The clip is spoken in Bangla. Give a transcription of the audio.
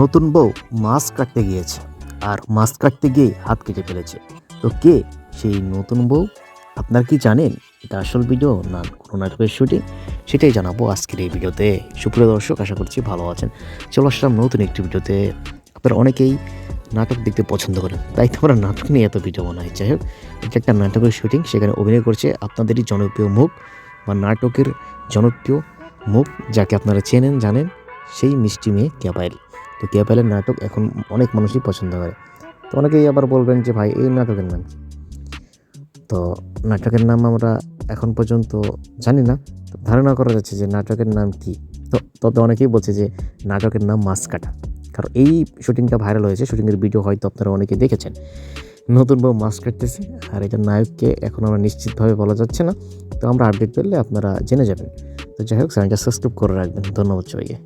নতুন বউ মাছ কাটতে গিয়েছে, আর মাছ কাটতে গিয়ে হাত কেটে ফেলেছে। তো কে সেই নতুন বউ? আপনার কি জানেন, এটা আসল ভিডিও না কোনো নাটকের শুটিং সেটাই জানাব আজকের এই ভিডিওতে। সুপ্রিয় দর্শক, আশা করছি ভালো আছেন। চলো আসলাম নতুন একটি ভিডিওতে। আপনারা অনেকেই নাটক দেখতে পছন্দ করেন, তাই তো আমরা নাটক নিয়ে এত ভিডিও বানাই। যাই হোক, এটা একটা নাটকের শুটিং সেখানে অভিনয় করছে আপনাদেরই জনপ্রিয় মুখ, বা নাটকের জনপ্রিয় মুখ, যাকে আপনারা চেনেন, জানেন। সেই মিষ্টি মেয়ে ক্যাপাইল তো ক্যাপাইলের নাটক এখন অনেক মানুষই পছন্দ করে। তো অনেকেই আবার বলবেন যে, ভাই, এই নাটকের নাম? তো নাটকের নাম আমরা এখন পর্যন্ত জানি না। ধারণা করা যাচ্ছে যে, নাটকের নাম কি? তো তবে অনেকেই বলছে যে, নাটকের নাম মাছ কাটা কারণ এই শুটিংটা ভাইরাল হয়েছে। শুটিংয়ের ভিডিও হয়তো আপনারা অনেকে দেখেছেন। নতুন বউ মাছ কাটতেছে আর এটার নায়ককে এখন আমরা নিশ্চিতভাবে বলা যাচ্ছে না। তো আমরা আপডেট পেলে আপনারা জেনে যাবেন। তো যাই হোক, চ্যানেলটা সাবস্ক্রাইব করে রাখবেন। ধন্যবাদ সবাইকে।